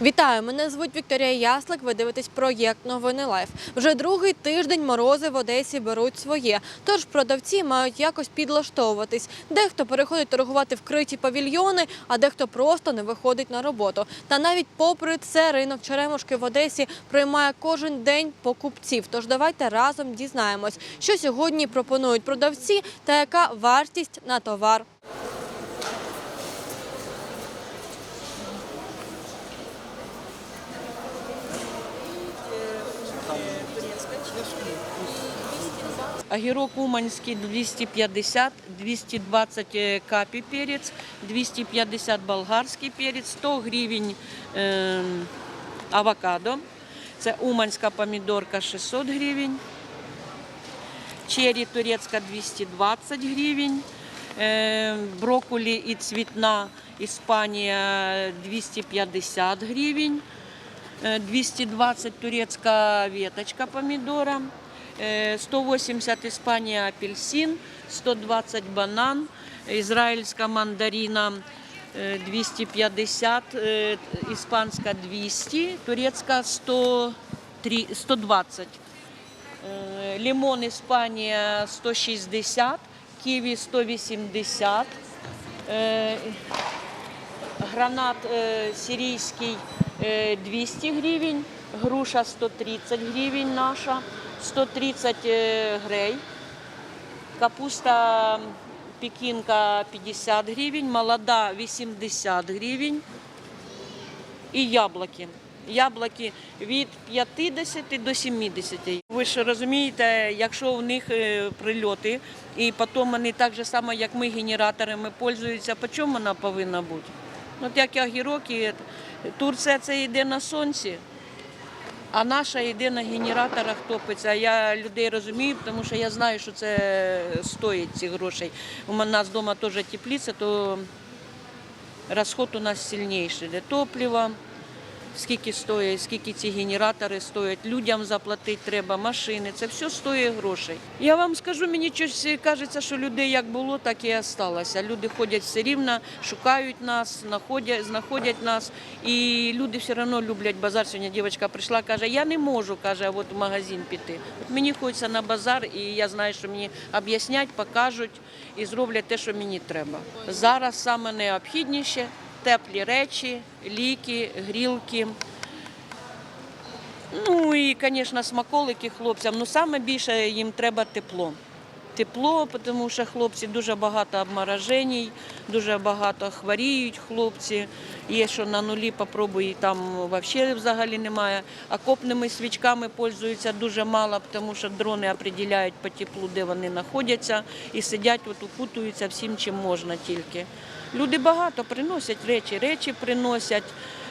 Вітаю, мене звуть Вікторія Яслик. Ви дивитесь проєкт Новини Лайф. Вже другий тиждень морози в Одесі беруть своє. Тож продавці мають якось підлаштовуватись. Дехто переходить торгувати вкриті павільйони, а дехто просто не виходить на роботу. Та навіть попри це ринок Черемушки в Одесі приймає кожен день покупців. Тож давайте разом дізнаємось, що сьогодні пропонують продавці та яка вартість на товар. Огірок уманський 250, 220 е, капі перець, 250 болгарський перець, 100 гривень е, авокадо. Це уманська помідорка 600 гривень. Черрі турецька 220 гривень. Е, брокколі і цвітна Іспанія 250 гривень. Е, 220 турецька веточка помідора. Е, 180 Іспанія апельсин, 120 банан, ізраїльська мандарина е, 250, е, іспанська 200, турецька 103 120. Е, Лимон Іспанія 160, ківі 180, е, гранат е, сирійський е, 200 гривень, груша 130 гривень наша, 130 е, грей, капуста пекінка 50 гривень, молода 80 гривень і яблуки. Яблуки від 50 до 70. Ви ж розумієте, якщо в них е, прильоти, і потім вони так же само, як ми, генераторами пользуються, по чому вона повинна бути? От як огірок, Турція це йде на сонці, а наша йде на генераторах топиться. Я людей розумію, тому що я знаю, що це стоїть ці грошей. У нас вдома теж тепліця, то розход у нас сильніший. для топливо, скільки стоїть, скільки ці генератори стоять, людям заплатити треба, машини, це все стоїть грошей. Я вам скажу, мені щось кажеться, що людей як було, так і осталося. Люди ходять все рівно, шукають нас, знаходять, знаходять нас. І люди все одно люблять базар. Сьогодні дівчинка прийшла, каже, я не можу, каже, от в магазин піти. От мені хочеться на базар, і я знаю, що мені об'яснять, покажуть і зроблять те, що мені треба. Зараз саме необхідніше теплі речі, ліки, грілки. Ну і, звісно, смаколики хлопцям. Ну саме більше їм треба тепло. Тепло, тому що хлопці дуже багато обморожень, дуже багато хворіють хлопці. Є, що на нулі попробуй, там взагалі взагалі немає. Окопними свічками пользуються дуже мало, тому що дрони определяють по теплу, де вони знаходяться, і сидять, от укутуються всім, чим можна тільки. Люди багато приносять речі, речі приносять.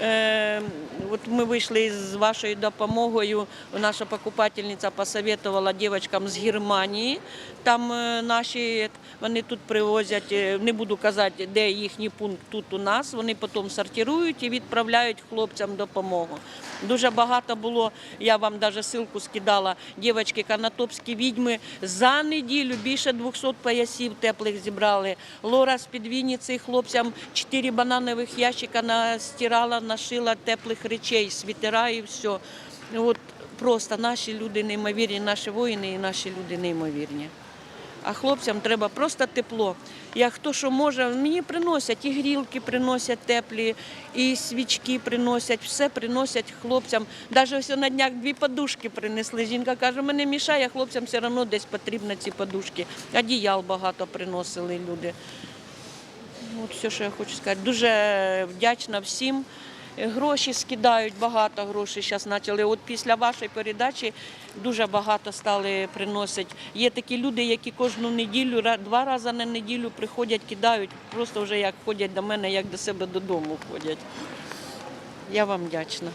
Е, от ми вийшли з вашою допомогою. Наша покупательниця посоветувала дівчатам з Германії. Там е, наші вони тут привозять, е, не буду казати, де їхній пункт тут у нас. Вони потім сортирують і відправляють хлопцям допомогу. Дуже багато було. Я вам навіть ссылку скидала. Дівчатки канатопські відьми за неділю більше 200 поясів теплих зібрали. Лора з під хлопцям 4 бананових ящика настирала, нашила теплих речей, світера і все. От просто наші люди неймовірні, наші воїни і наші люди неймовірні. А хлопцям треба просто тепло. Як хто що може, мені приносять і грілки приносять теплі, і свічки приносять, все приносять хлопцям. Навіть ось на днях дві подушки принесли. Жінка каже, мене мішає, хлопцям все одно десь потрібні ці подушки. Одіял багато приносили люди. От все, що я хочу сказати. Дуже вдячна всім. Гроші скидають, багато грошей зараз почали. От після вашої передачі дуже багато стали приносити. Є такі люди, які кожну неділю, два рази на неділю приходять, кидають, просто вже як ходять до мене, як до себе додому ходять. Я вам вдячна.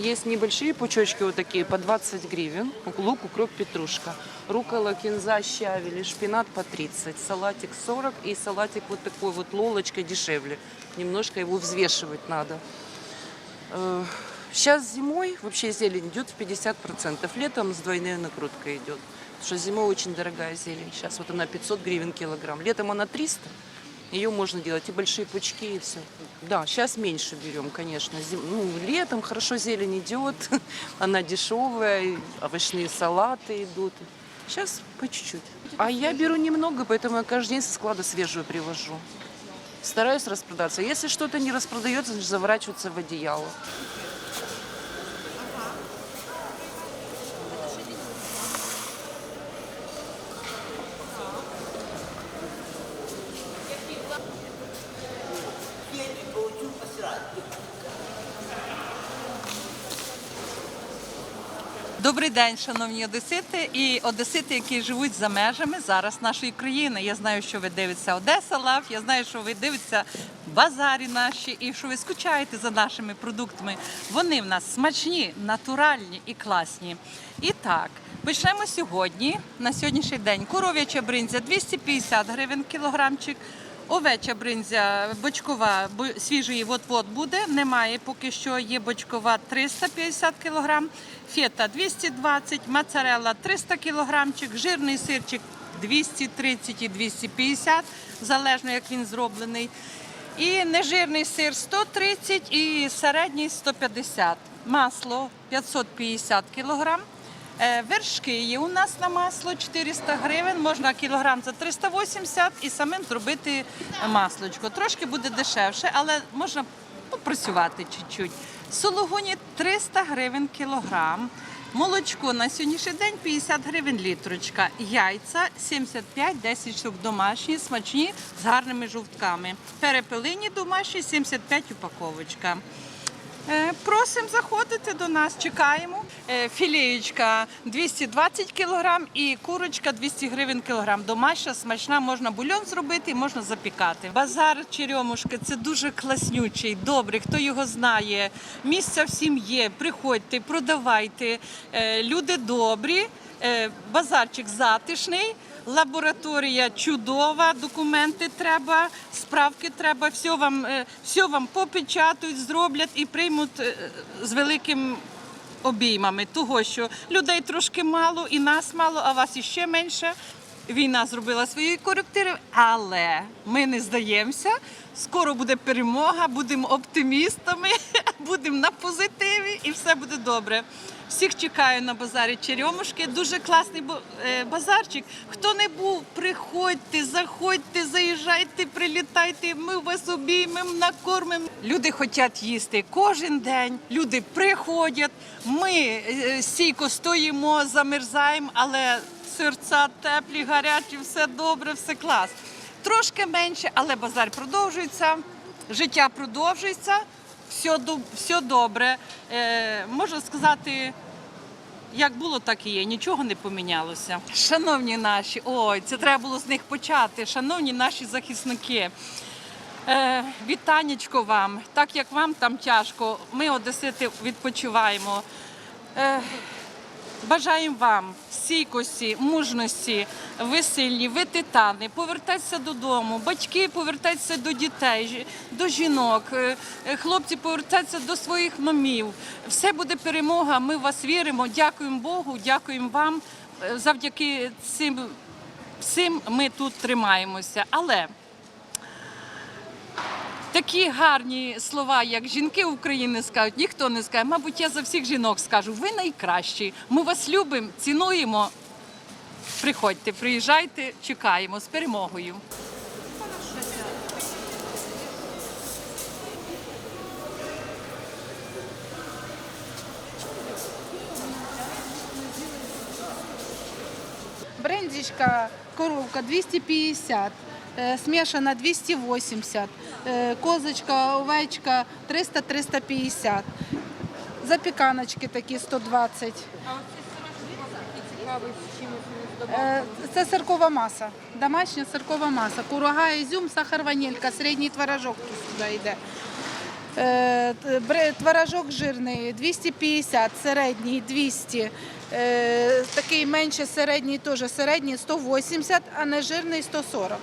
Есть небольшие пучочки вот такие по 20 гривен. Лук, укроп, петрушка. Рукола, кинза, щавель, шпинат по 30. Салатик 40 и салатик вот такой вот лолочкой дешевле. Немножко его взвешивать надо. Э, Сейчас зимой вообще зелень идет в 50%. Летом с двойной накруткой идет. Потому что зимой очень дорогая зелень. Сейчас вот она 500 гривен килограмм. Летом она 300. Ее можно делать и большие пучки, и все. Да, сейчас меньше берем, конечно. Зим- Ну, летом хорошо зелень идет, она дешевая, и овощные салаты идут. Сейчас по чуть-чуть. А я беру немного, поэтому я каждый день со склада свежую привожу. Стараюсь распродаться. Если что-то не распродается, значит заворачиваться в одеяло. Добрий день, шановні одесити і одесити, які живуть за межами зараз нашої країни. Я знаю, що ви дивитеся Одеса Лав. Я знаю, що ви дивитеся базарі наші і що ви скучаєте за нашими продуктами. Вони в нас смачні, натуральні і класні. І так, почнемо сьогодні. На сьогоднішній день коров'яча бринзя 250 гривень кілограмчик. Овеча бринзя бочкова бо- свіжої от-от буде. Немає поки що. Є бочкова 350 кг, фета 220, моцарелла 300 кг, жирний сирчик 230 і 250, залежно як він зроблений. І нежирний сир 130 і середній 150. Масло 550 кілограм. Е, Вершки є у нас на масло 400 гривень, можна кілограм за 380 і самим зробити маслочко. Трошки буде дешевше, але можна попрацювати чуть-чуть. Сологуні 300 гривень кілограм. Молочко на сьогоднішній день 50 гривень літрочка. Яйця 75, 10 штук домашні, смачні з гарними жовтками. Перепелині домашні 75 упаковочка. Е, Просимо заходити до нас, чекаємо. Е, Філеєчка 220 кг і курочка 200 гривень кілограм. Домашня, смачна, можна бульон зробити, можна запікати. Базар Черемушки це дуже класнючий, добрий. Хто його знає, місця всім є. Приходьте, продавайте. Е, Люди добрі, базарчик затишний. Лабораторія чудова, документи треба, справки треба, все вам, е, все вам попечатають, зроблять і приймуть е, з великим обіймами. Того, що людей трошки мало, і нас мало, а вас іще менше. Війна зробила свої корективи, але ми не здаємося. Скоро буде перемога, будемо оптимістами, будемо на позитиві і все буде добре. Всіх чекаю на базарі Черемушки. Дуже класний е, базарчик. Хто не був, приходьте, заходьте, заїжджайте, прилітайте. Ми вас обіймемо, накормимо. Люди хочуть їсти кожен день. Люди приходять. Ми е, стійко стоїмо, замерзаємо, але серця теплі, гарячі, все добре, все клас. Трошки менше, але базар продовжується, життя продовжується, все, все добре. Е, можна сказати, як було, так і є. Нічого не помінялося. Шановні наші, ой, це треба було з них почати. Шановні наші захисники. Е, вітанечко вам. Так як вам там тяжко, ми одесити відпочиваємо. Бажаємо вам стійкості, мужності, ви сильні, ви титани, повертайтеся додому, батьки повертайтеся до дітей, до жінок, е, е, хлопці повертаються до своїх мамів. Все буде перемога. Ми в вас віримо. Дякуємо Богу, дякуємо вам. Е, Завдяки цим всім ми тут тримаємося. Але Такі гарні слова, як жінки України скажуть, ніхто не скаже. Мабуть, я за всіх жінок скажу. Ви найкращі. Ми вас любимо, цінуємо. Приходьте, приїжджайте, чекаємо з перемогою. Брендичка, коровка 250, э, смешана 280, э, козочка, овечка 300-350. Запіканочки такі 120. Е, Це сиркова маса, домашня сиркова маса. Курага, ізюм, сахар, ванілька, середній творожок тут сюди йде. Е, Творожок жирний 250, середній 200. Е, Такий менше середній теж середній 180, а нежирний 140.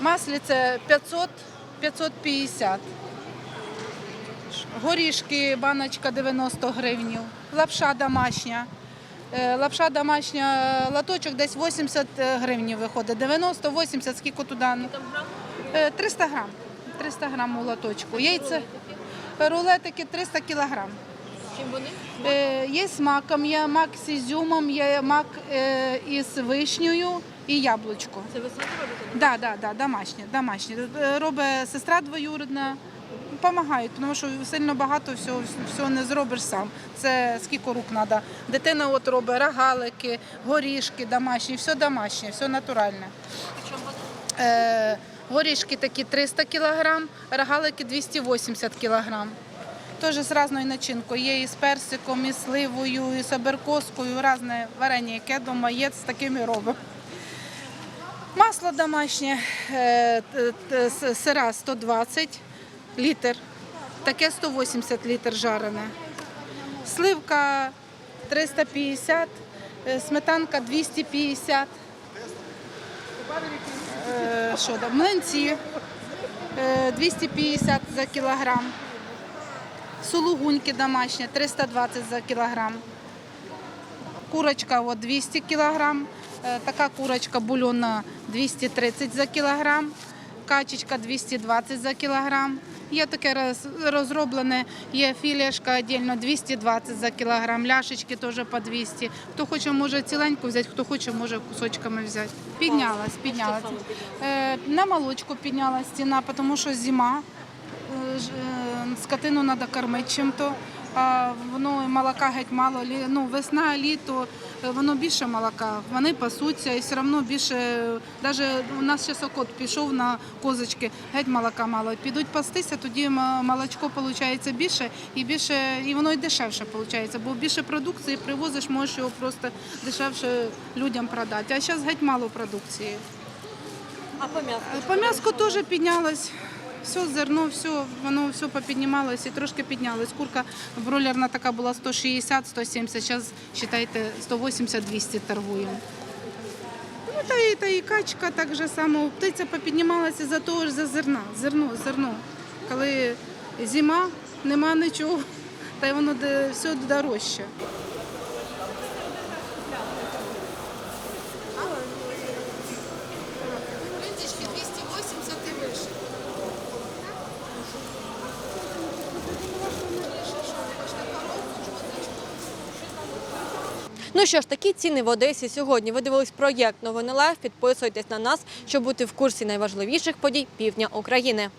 Масліце 500, 550. горішки, баночка 90 гривнів, лапша домашня. Е, Лапша домашня, латочок десь 80 гривень виходить. 90-80, скільки туди? Е, 300 грам. 300 грам у латочку. Яйця, рулетики 300 кілограм. Чим вони? Е, Є з маком, є мак з ізюмом, є мак е, із вишнею і яблучко. Це ви самі робите? Да, да, да, домашнє, домашнє. Е, Робить сестра двоюрідна, допомагають, тому що сильно багато всього, всього не зробиш сам. Це скільки рук треба. Дитина от робить рогалики, горішки домашні, все домашнє, все натуральне. Е, горішки такі 300 кг, рогалики 280 кг. Теж з різною начинкою. Є і з персиком, і з сливою, і з аберкоскою, різне варення, яке дома є, з такими робимо. Масло домашнє, е, сира 120 літр, таке 180 літр жарене. Сливка 350, е, сметанка 250. Е, Що там? Млинці е, 250 за кілограм. Сулугуньки домашні 320 за кілограм. Курочка от 200 кілограм. Е, Така курочка бульонна 230 за кілограм. Качечка 220 за кілограм. Є таке роз- розроблене, є філешка віддільно 220 за кілограм, ляшечки теж по 200. Хто хоче, може ціленьку взяти, хто хоче, може кусочками взяти. Піднялась, піднялась. Е, На молочку піднялась ціна, тому що зима. Е, Скотину треба кормити чим-то. А воно молока геть мало. Ну, весна, літо, е, воно більше молока. Вони пасуться і все одно більше. Навіть у нас зараз окот пішов на козочки, геть молока мало. Підуть пастися, тоді молочко виходить більше і більше, і воно і дешевше виходить. Бо більше продукції привозиш, можеш його просто дешевше людям продати. А зараз геть мало продукції. А по м'ясу? По м'яску теж піднялось. Все, зерно, все, воно все попіднімалось і трошки піднялось. Курка бройлерна така була 160-170, зараз, вважайте, 180-200 торгуємо. Ну, та і, та і качка так же само. Птиця попіднімалася за того ж за зерна. Зерно, зерно. Коли зима, нема нічого, та й воно все дорожче. Ну що ж, такі ціни в Одесі сьогодні. Ви дивились проєкт Новини Лайф. Підписуйтесь на нас, щоб бути в курсі найважливіших подій півдня України.